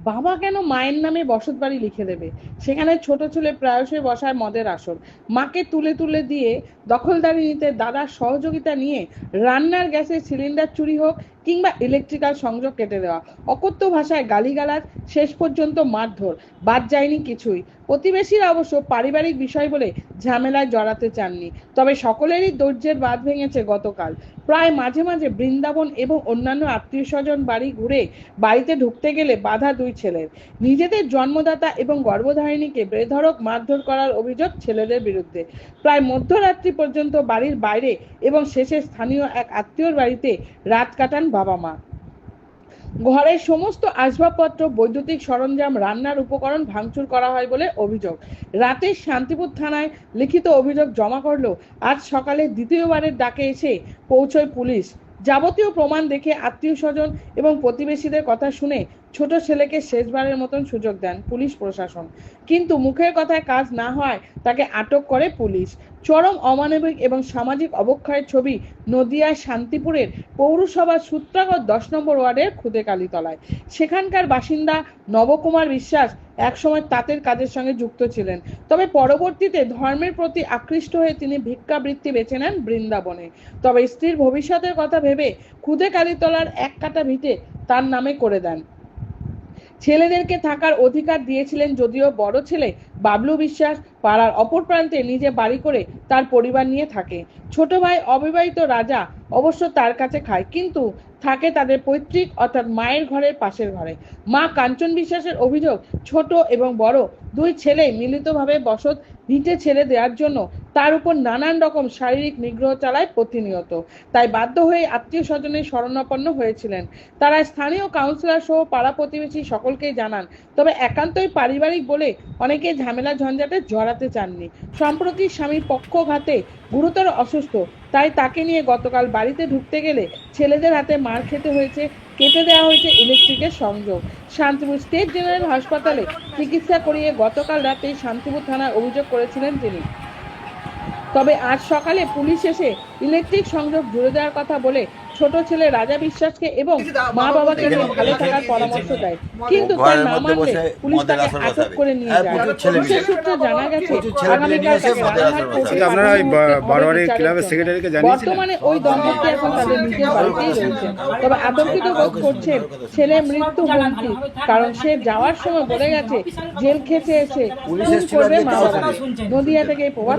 বাবা কেন মায়ের নামে বসত বাড়ি লিখে দেবে? সেখানে ছোট ছেলে প্রায়শই বসায় মদের আসর। মাকে তুলে তুলে দিয়ে দখলদারি নিতে দাদার সহযোগিতা নিয়ে রান্নার গ্যাসের সিলিন্ডার চুরি হোক কিংবা ইলেকট্রিক্যাল সংযোগ কেটে দেওয়া। অকথ্য ভাষায় গালিগালাজ শেষ পর্যন্ত মারধর। বাদ যায়নি কিছুই। প্রতিবেশীরা অবশ্য পারিবারিক বিষয় বলে ঝামেলায় জড়াতে চাননি। তবে সকলেরই ধৈর্যের বাঁধ ভেঙেছে গতকাল। প্রায় মাঝে মাঝে বৃন্দাবন এবং অন্যান্য আত্মীয় স্বজন বাড়ি ঘুরে বাড়িতে ঢুকতে গেলে বাধা দুই ছেলের। নিজেদের জন্মদাতা এবং গর্ভধারিণীকে বেধড়ক মারধর করার অভিযোগ ছেলেদের বিরুদ্ধে। প্রায় মধ্যরাত্রি পর্যন্ত বাড়ির বাইরে এবং শেষে স্থানীয় এক আত্মীয়র বাড়িতে রাত কাটান বাবা মা ঘরের সমস্ত আসবাবপত্র, বৈদ্যুতিক সরঞ্জাম, রান্নার উপকরণ ভাঙচুর করা হয় বলে অভিযোগ। রাতে শান্তিপুর থানায় লিখিত অভিযোগ জমা করল আজ সকালে দ্বিতীয়বারের ডাকে এসে পৌঁছয় পুলিশ। যাবতীয় প্রমাণ দেখে আত্মীয় স্বজন এবং প্রতিবেশীদের কথা শুনে ছোট ছেলেকে শেষবারের মতন সুযোগ দেন পুলিশ প্রশাসন। কিন্তু মুখের কথায় কাজ না হয় তাকে আটক করে পুলিশ। চরম অমানবিক এবং সামাজিক অবক্ষয়ের ছবি নদিয়ার শান্তিপুরের পৌরসভার সূত্রাগত দশ নম্বর ওয়ার্ডের খুদে কালীতলায়। সেখানকার বাসিন্দা নবকুমার বিশ্বাস একসময় তাঁতের কাজের সঙ্গে যুক্ত ছিলেন। তবে পরবর্তীতে ধর্মের প্রতি আকৃষ্ট হয়ে তিনি ভিক্ষাবৃত্তি বেছে নেন বৃন্দাবনে। তবে স্ত্রীর ভবিষ্যতের কথা ভেবে খুদে কালীতলার এক কাটা ভিটে তার নামে করে দেন। ছেলেদেরকে থাকার অধিকার দিয়েছিলেন যদিও বড় ছেলে বাবলু বিশ্বাস পাড়ার অপর প্রান্তে নিজে বাড়ি করে তার পরিবার নিয়ে থাকে। ছোট ভাই অবিবাহিত রাজা অবশ্য তার কাছে খায়, কিন্তু থাকে তাদের পৈতৃক অর্থাৎ মায়ের ঘরের পাশের ঘরে। মা কাঞ্চন বিশ্বাসের অভিযোগ, ছোট এবং বড় দুই ছেলে মিলিতভাবে বসত ভিটে ছেড়ে দেওয়ার জন্য তার উপর নানান রকম শারীরিক নিগ্রহ চালায় প্রতিনিয়ত। তাই বাধ্য হয়ে আত্মীয় স্বজনের শরণাপন্ন হয়েছিলেন। তারা স্থানীয় কাউন্সিলর সহ পাড়া প্রতিবেশী সকলকেই জানান, তবে একান্তই পারিবারিক বলে অনেকে ঝামেলা ঝঞ্ঝাটে জড়াতে চাননি। সম্প্রতি স্বামীর পক্ষঘাতে গুরুতর অসুস্থ, তাই তাকে নিয়ে গতকাল বাড়িতে ঢুকতে গেলে ছেলেদের হাতে মার খেতে হয়েছে, কেটে দেওয়া হয়েছে ইলেকট্রিকের সংযোগ। শান্তিপুর স্টেট জেনারেল হাসপাতালে চিকিৎসা করিয়ে গতকাল রাতে শান্তিপুর থানায় অভিযোগ করেছিলেন তিনি। তবে আজ সকালে পুলিশ এসে ইলেকট্রিক সংযোগ জুড়ে দেওয়ার কথা বলে ছোট ছেলে রাজা বিশ্বাসকে এবং মা বাবাকে নিয়ে ভালো থাকার পরামর্শ দেয়। কিন্তু তার না মানলে পুলিশ তাকে আটক করে নিয়ে হ্যাঁ, যায়। ছেলে পুলিশের সূত্রে জানা গেছে প্রচুর ছেলে মেয়ে আগামীকাল তাকে মদের কোর্টে আপনারা ওই বারোয়ারি ক্লাবের সেক্রেটারিকে জানিয়েছিলেন? বর্তমানে ওই দম্পতি এখন তাদের নিজের বাড়িতেই রয়েছেন তবে আতঙ্কিত বোধ করছেন ছেলে মৃত্যু হুমকি কারণ সে যাওয়ার সময় বলে গেছে জেল খেতে এসে করবে মা। বাবাকে নদিয়া থেকে প্রভাত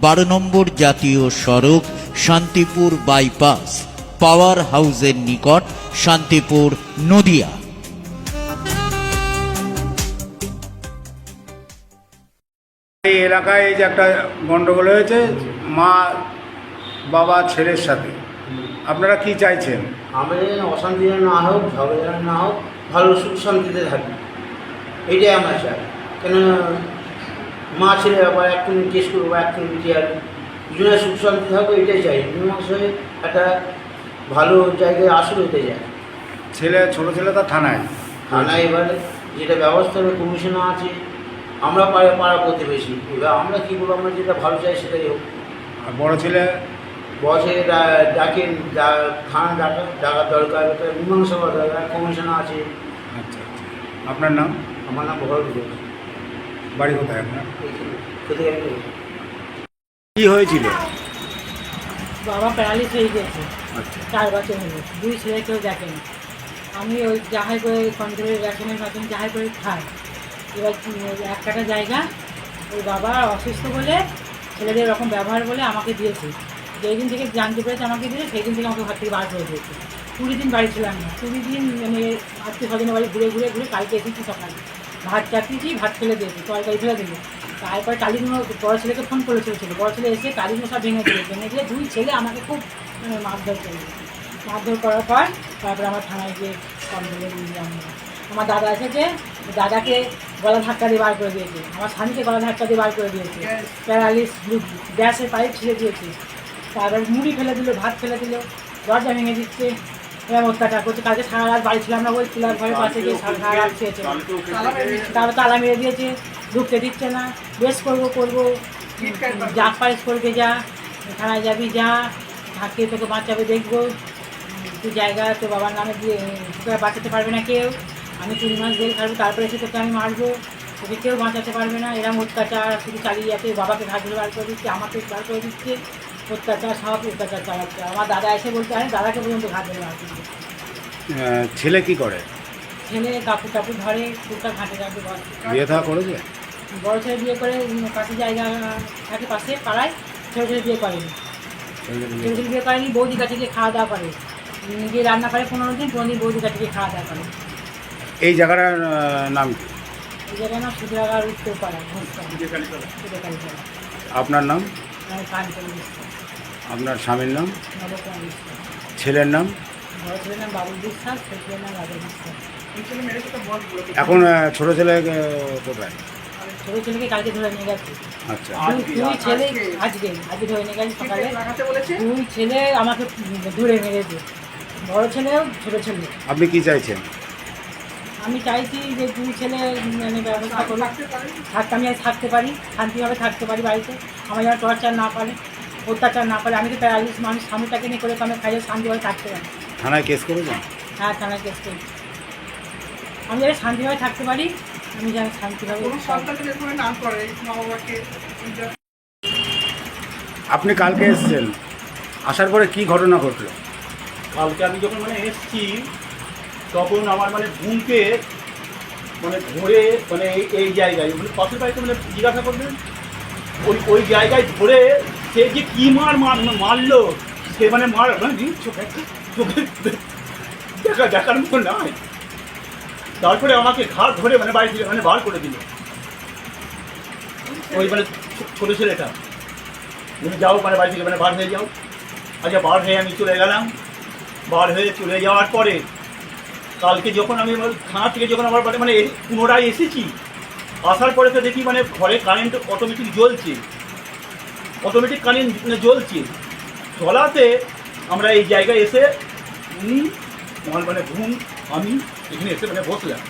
বারো নম্বর জাতীয় সড়ক শান্তিপুর বাইপাস পাওয়ার হাউসের নিকট শান্তিপুর নদিয়া। এই এলাকায় যে একটা গন্ডগোল হয়েছে মা বাবা ছেলের সাথে। আপনারা কি চাইছেন? আমাদের যেন অশান্তি যেন না হোক ঝগড়া যেন না হোক ভালো সুখ শান্তিতে থাকি। এইটাই আমরা চাই। কেন মা ছেলে ব্যাপার একটুখানি কেস করব একটুখানি চেয়ার দুজনে সুখ শান্তি থাকব এটাই চাই। মীমাংসায় একটা ভালো জায়গায় আসল হতে যায় ছেলে ছোটো ছেলে তার থানায়? থানায় এবারে যেটা ব্যবস্থা হবে কমিশনার আছে। আমরা পাড়া পাড়া প্রতিবেশী। এবার আমরা কী বলব আমরা যেটা ভালো চাই সেটাই হোক। আর বড়ো ছেলে? বসে ডা- ডাকেন ডা- থানা ডাকা ডাকার দরকার একটা মীমাংসা করা দরকার কমিশনার আছে। আচ্ছা আচ্ছা। আপনার নাম? আমার নাম ভরত ঘোষ। বাড়ি কোথায় আপনার? কি হয়েছিল? বাবা প্যারালিস হয়ে গেছে। আচ্ছা। চার বছর হলো। দুই ছেলে কেউ দেখেনি। আমি ওই যাহাই করে কন্ট্রোলের রেশনের মাধ্যমে যাহাই করে খাই। এবার এক কাটা জায়গা ওই বাবা অসুস্থ বলে ছেলেদের এরকম ব্যবহার বলে আমাকে দিয়েছে। যেই দিন থেকে জানতে পেরেছে আমাকে দিয়েছে সেই দিন থেকে আমাকে ঘর থেকে বার করে দিয়েছে। কুড়ি দিন বাড়ি ছিলাম না। কুড়ি দিন মানে আত্মীয় স্বজনের বাড়ি ঘুরে ঘুরে ঘুরে কালকে এসেছি সকালে। ভাত চাপিয়েছি ভাত ফেলে দিয়েছি তরকারি ফেলে দিল। তারপরে কালীন বড় ছেলেকে ফোন করেছিল ছেলে বড় ছেলে এসে কালীন সব ভেঙে দিল। ভেঙে দিয়ে দুই ছেলে আমাকে খুব মানে মারধর করে। মারধর করার পর তারপরে আমার থানায় গিয়ে কমপ্লেন দিলাম আমার দাদা এসেছে দাদাকে গলা ধাক্কা দিয়ে বার করে দিয়েছে। আমার স্বামীকে গলা ধাক্কা দিয়ে বার করে দিয়েছে। প্যারালিস গ্যাসের পাইপ ছিঁড়ে দিয়েছে। তারপর মুড়ি ফেলে দিল ভাত ফেলে দিল দরজা ভেঙে দিচ্ছে। এরকম অত্যাচার করছে। কালকে সারা রাত বাড়ি ছিলাম না ওই চুলার ঘরের পাশে গিয়ে সারা রাত খেয়েছে। তারপর তালা মেরে দিয়েছে, ঢুকতে দিচ্ছে না। বেশ করব করব। যা পারিস করবে, যা। থানায় যাবি, যা। ঢাকিয়ে তোকে বাঁচাবে, দেখব। তুই জায়গা, তোর বাবার নামে দিয়ে তোকে বাঁচাতে পারবে না কেউ। আমি তিন মাস জেল খাটবো, তারপরে এসে তোকে আমি মারবো। তোকে কেউ বাঁচাতে পারবে না। এরম অত্যাচার, শুধু চালিয়ে যাচ্ছে। বাবাকে ঘাট বার করে দিচ্ছে, আমাকে বার করে দিচ্ছে। অত্যাচার সব অত্যাচার চালাচ্ছে। আমার দাদা এসে বলতে আমি দাদাকে পর্যন্ত ঘাট ধরে আহ, ছেলে কি করে? ছেলে কাপড় টাপড় ধরে টুকটাক ঘাটে ঘাটে বসে বিয়ে থাকা করেছে? বড় ছেলে বিয়ে করে পাশে জায়গা থাকে পাশে পাড়ায় ছোটো ছেলে বিয়ে করেনি। ছোটো ছেলে বিয়ে করেনি বৌদি কাছে গিয়ে খাওয়া দাওয়া করে। নিজে রান্না করে পনেরো দিন পনেরো দিন বৌদি কাছে গিয়ে খাওয়া দাওয়া করে। এই জায়গাটার নাম কি? এই জায়গায় না সুদ্রাগার উত্তর পাড়া আপনার নাম? দিচ্ছি আপনার স্বামীর নাম? ছেলের নাম? এখন ছোট ছেলে কোথায়? ছেলেকে ধরে নিয়ে গেছে আচ্ছা। ছেলে আজকে আজকে ধরে নিয়ে সকালে ছেলে আমাকে ছেলেও ছেলে আপনি কি চাইছেন? আমি চাইছি যে দুই ছেলে মানে ব্যবস্থা করুক। থাকতে আমি থাকতে পারি, শান্তিভাবে থাকতে পারি বাড়িতে। আমার যেন টর্চার না পারে অত্যাচার না পারে আমি তো প্যারালিস মানুষ স্বামীটাকে নিয়ে করে আমি খাইয়ে শান্তিভাবে থাকতে পারি। থানায় কেস করেছেন? হ্যাঁ থানায় কেস করি আমি যাতে শান্তিভাবে থাকতে পারি আমি যেন শান্তিভাবে আপনি কালকে এসেছেন। আসার পরে কি ঘটনা ঘটলো? কালকে আমি যখন মানে এসছি তখন আমার মানে ঘুমকে মানে ধরে মানে এই এই জায়গায় মানে পাশের বাড়িতে মানে জিজ্ঞাসা করবেন ওই ওই জায়গায় ধরে সে যে কী মার মার মারলো, সে মানে মার মানে চোখে দেখা দেখার মতো নাই। তারপরে আমাকে ঘাট ধরে মানে বাড়ি থেকে মানে বার করে দিল। ওই মানে ছোটো ছেলেটা। তুমি যাও মানে বাড়ি থেকে মানে বার হয়ে যাও। আচ্ছা বার হয়ে আমি চলে গেলাম। বার হয়ে চলে যাওয়ার পরে কালকে যখন আমি থানা থেকে যখন আমার মানে পুনরায় এসেছি, আসার পরে তো দেখি মানে ঘরে কারেন্ট অটোমেটিক জ্বলছে। অটোমেটিক কারেন্ট মানে জ্বলছে। চলাতে আমরা এই জায়গায় এসে উনি, আমার মানে ঘুম আমি এখানে এসে মানে বসলাম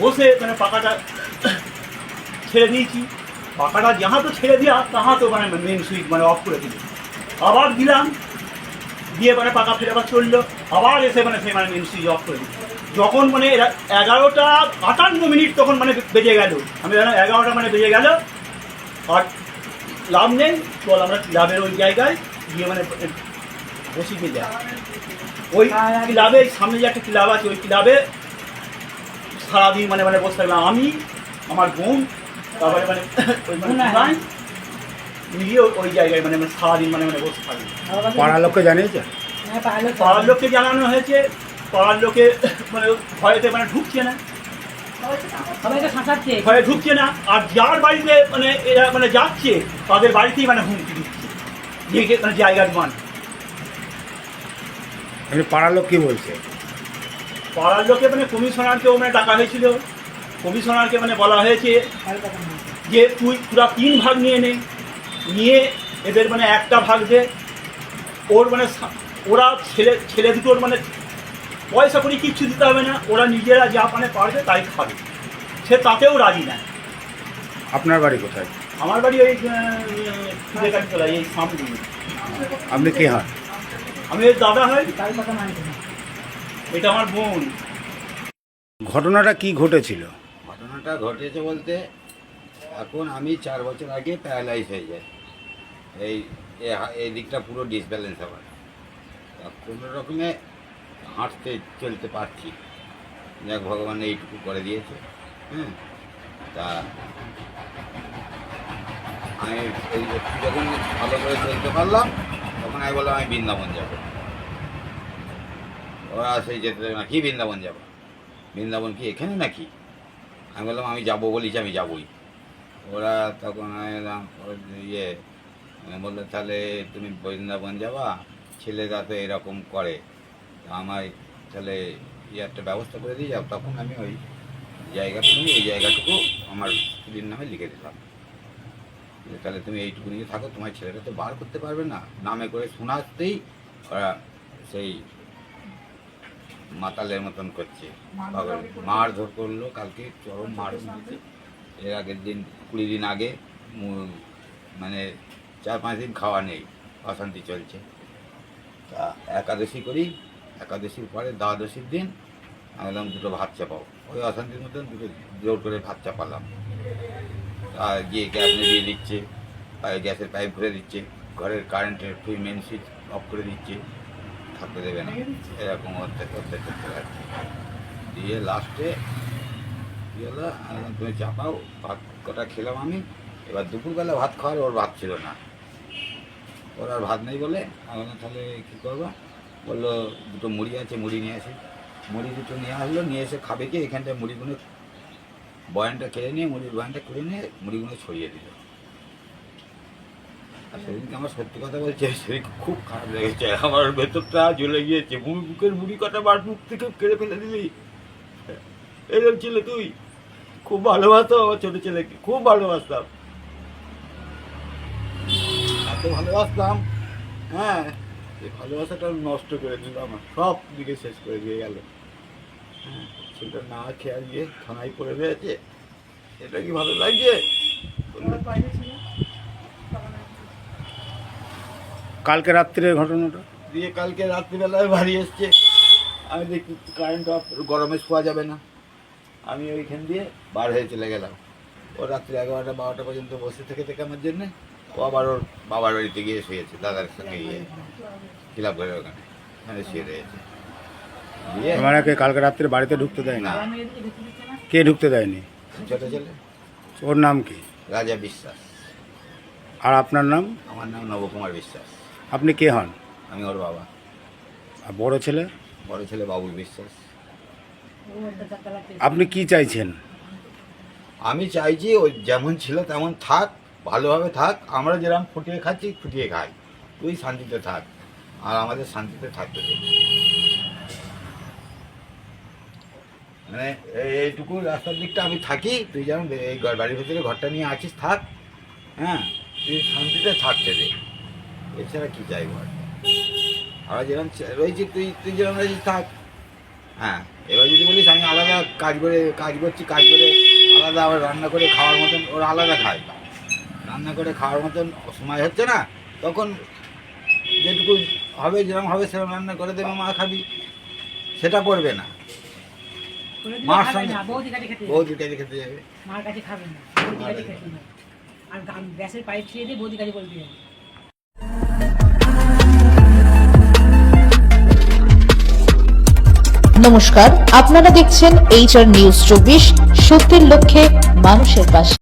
বসে মানে পাকাটা ছেড়ে দিয়েছি। পাখাটা যাহা তো ছেড়ে দেওয়া তাহা তো মানে মেন সুইচ মানে অফ করে দিল। আবার দিলাম, দিয়ে মানে পাকা ফেরে আবার চলল। আবার এসে মানে সে মানে মেন সুইচ অফ করে দিল। যখন মানে এগারোটা আটান্ন মিনিট তখন মানে বেজে গেল। আমি জানো এগারোটা মানে বেজে গেল। আর লাভ নেই চল আমরা ক্লাবের ওই জায়গায় গিয়ে মানে বসিতে যাই ওই ক্লাবে সামনে যে একটা ক্লাব আছে ওই ক্লাবে সারাদিন মানে মানে বসে থাকলাম। আমি আমার বোন তারপরে মানে ওই মানে ভাই মিলিয়ে ওই জায়গায় মানে মানে সারাদিন মানে মানে বসে থাকলাম পাড়ার লোককে জানিয়েছে? হ্যাঁ পাড়ার লোককে জানানো হয়েছে পাড়ার লোকে মানে ভয়েতে মানে ঢুকছে না। ভয়ে ঢুকছে না আর যার বাড়িতে মানে এরা মানে যাচ্ছে তাদের বাড়িতেই মানে হুমকি দিচ্ছে। যে মানে জায়গার মান এমনি পাড়ার লোক কি বলছে? পাড়ার লোকে মানে কমিশনারকেও মানে ডাকা হয়েছিল। কমিশনারকে মানে বলা হয়েছে যে তুই পুরা তিন ভাগ নিয়ে নে। নিয়ে এদের মানে একটা ভাগ দে। ওর মানে ওরা ছেলে ছেলে দুটোর মানে পয়সা করে কিচ্ছু দিতে হবে না ওরা নিজেরা যা মানে পারবে তাই খাবে। সে তাতেও রাজি না। আপনার বাড়ি কোথায়? আমার বাড়ি ওই তলায় এই সামনে। আপনি কে হন? আমি ওই দাদা হয় এটা আমার বোন। ঘটনাটা কি ঘটেছিল? ঘটনাটা ঘটেছে বলতে এখন আমি চার বছর আগে প্যারালাইজ হয়ে যাই। এই এ এই দিকটা পুরো ডিসব্যালেন্স আমার। কোনো রকমে হাঁটতে চলতে পারছি। যাক ভগবান এইটুকু করে দিয়েছে হ্যাঁ তা আমি এই যখন ভালো করে চলতে পারলাম তখন আমি বললাম আমি বৃন্দাবন যাব। ওরা সেই যেতে দেবে না। কি বৃন্দাবন যাব? বৃন্দাবন কি এখানে নাকি? আমি বললাম আমি যাব বলেছি আমি যাবই। ওরা তখন আমি এলাম, ইয়ে বলল তাহলে তুমি বৃন্দাবন যাবা? ছেলেরা তো এরকম করে। আমায় তাহলে ইয়ে একটা ব্যবস্থা করে দিয়ে যাও তখন আমি ওই জায়গাটা জায়গাটুকু এই জায়গাটুকু আমার স্ত্রীর নামে লিখে দিলাম। তাহলে তুমি এইটুকু নিয়ে থাকো তোমার ছেলেটা তো বার করতে পারবে না। নামে করে শোনাতেই ওরা সেই মাতালের মতন করছে। পাগল। মারধর করল কালকে চরম মার এর আগের দিন কুড়ি দিন আগে মানে চার পাঁচ দিন খাওয়া নেই অশান্তি চলছে। তা একাদশী করি একাদশীর পরে দ্বাদশীর দিন আমি বললাম, দুটো ভাত চাপাও। ওই অশান্তির মতন দুটো জোর করে ভাত চাপালাম। তা গিয়ে গ্যাস নিভিয়ে দিচ্ছে, আর গ্যাসের পাইপ ভরে দিচ্ছে, ঘরের কারেন্টের তুই মেন সুইচ অফ করে দিচ্ছে, থাকতে দেবে না। এরকম অত্যাচার অত্যাচার চালাচ্ছে দিয়ে লাস্টে কী হলো? তুমি চাপাও, ভাত কটা খেলাম আমি। এবার দুপুরবেলা ভাত খাওয়ার ওর ভাত ছিল না। ওর আর ভাত নেই বলে, আমি তাহলে কী করব? বলল, দুটো মুড়ি আছে, মুড়ি নিয়ে আসি। মুড়ি দুটো নিয়ে আসলো, নিয়ে এসে খাবে কি? এখানটায় মুড়িগুলো বয়ানটা কেড়ে নিয়ে, মুড়ির বয়ানটা করে নিয়ে মুড়িগুলো ছড়িয়ে দিল। আর সেদিনকে আমার সত্যি কথা বলছে, সেদিন খুব খারাপ লেগেছে। আমার ভেতরটা জ্বলে গিয়েছে। মুড়ি বুকের মুড়ি কটা বার মুখ থেকে কেড়ে ফেলে দিলি। এরকম ছেলে তুই, খুব ভালোবাসতাম আমার ছোট ছেলেকে, খুব ভালোবাসতাম। এত ভালোবাসতাম হ্যাঁ। এই ভালোবাসাটা নষ্ট করে দিল আমার। সব দিকে শেষ করে দিয়ে গেল। হ্যাঁ ছেলেটা না খেয়াল গিয়ে থানায় পড়ে রয়েছে। এটা কি ভালো লাগছে? কালকে রাত্রির ঘটনাটা? দিয়ে কালকে রাত্রিবেলায় বাড়ি এসছে। আমি দেখি কারেন্ট অফ গরমে শোয়া যাবে না। আমি ওইখান দিয়ে বার হয়ে চলে গেলাম। ও রাত্রি এগারোটা বারোটা পর্যন্ত বসে থেকে থেকে আমার জন্যে। ও আবার ওর বাবার বাড়িতে গিয়ে শুয়েছে দাদার সঙ্গে গিয়ে খিলাপ করে ওখানে ওখানে শুয়ে রয়েছে। দিয়ে মানে কালকে রাত্রে বাড়িতে ঢুকতে দেয় না। না কে ঢুকতে দেয়নি? ছোট ছেলে। ওর নাম কি? রাজা বিশ্বাস। আর আপনার নাম? আমার নাম নবকুমার বিশ্বাস। আপনি কে হন? আমি ওর বাবা। আর বড় ছেলে? বড় ছেলে বাবুল বিশ্বাস। আপনি কি চাইছেন? আমি চাইছি ওই যেমন ছিল তেমন থাক ভালোভাবে থাক, আমরা যেরকম ফুটিয়ে খাচ্ছি, ফুটিয়ে খাই। তুই শান্তিতে থাক, আর আমাদের শান্তিতে থাকতে দে। মানে এই- এইটুকু রাস্তার দিকটা আমি থাকি, তুই যেমন এই বাড়ির ভিতরে ঘরটা নিয়ে আছিস, থাক। হ্যাঁ তুই শান্তিতে থাকতে দে। এছাড়া কি চাইব আর? আমরা যেরকম রয়েছি, তুই তুই যেরকম রয়েছিস, থাক। হ্যাঁ এবার যদি বলিস আমি আলাদা কাজ করে কাজ করছি, কাজ করে আলাদা আবার রান্না করে খাওয়ার মতন ওরা আলাদা খায়। রান্না করে খাওয়ার মতন সময় হচ্ছে না তখন যেটুকু হবে যেরকম হবে সেরকম রান্না করে দেবে মা খাবি। সেটা করবে না। মার সঙ্গে- বৌদি কাছে খেতে যাবে। বৌদির কাছে খেতে যাবে। মার কাছে খাবে না। আর গ্যাসের পাইপ ছিঁড়ে দিয়ে বৌদি কাছে বলতে যাবে। নমস্কার আপনারা দেখছেন এইচআর নিউজ চব্বিশ সত্যের লক্ষ্যে মানুষের পাশে।